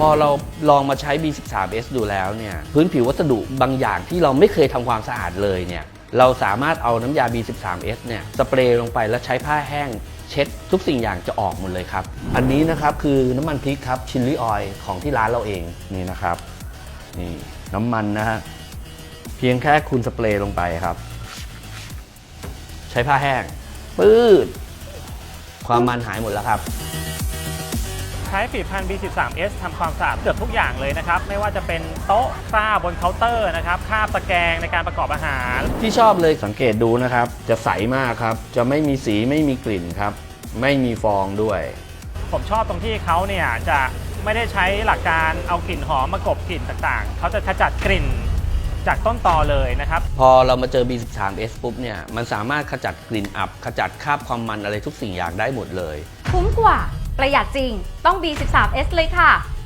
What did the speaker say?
พอเราลองมาใช้ B13S ดูแล้วเนี่ยพื้นผิววัสดุบางอย่างที่เราไม่เคยทำความสะอาดเลยเนี่ยเราสามารถเอาน้ำยา B13S เนี่ยสเปรย์ลงไปแล้วใช้ผ้าแห้งเช็ดทุกสิ่งอย่างจะออกหมดเลยครับ อันนี้นะครับคือน้ำมันพริกครับชิลลี่ออยของที่ร้านเราเองนี่นะครับนี่น้ำมันนะฮะเพียงแค่คุณสเปรย์ลงไปครับ ใช้ผ้าแห้งปื๊ดความมันหายหมดแล้วครับ ใช้ผลิตภัณฑ์ B13S ทำความสะอาดเกือบทุกอย่างเลยนะครับ ไม่ว่าจะเป็นโต๊ะคราบบนเคาน์เตอร์นะครับคราบตะแกรงในการประกอบอาหาร ที่ชอบเลยสังเกตดูนะครับ จะใสมากครับ จะไม่มีสีไม่มีกลิ่นครับ ไม่มีฟองด้วย ผมชอบตรงที่เขาเนี่ยจะไม่ได้ใช้หลักการเอากลิ่นหอมมากลบกลิ่นต่างๆ เขาจะขจัดกลิ่นจากต้นตอเลยนะครับ พอเรามาเจอ B13S ปุ๊บเนี่ย มันสามารถขจัดกลิ่นอับ ขจัดคราบความมันอะไรทุกสิ่งอย่างได้หมดเลย คุ้มกว่า ประหยัดจริงต้อง B13S เลยค่ะ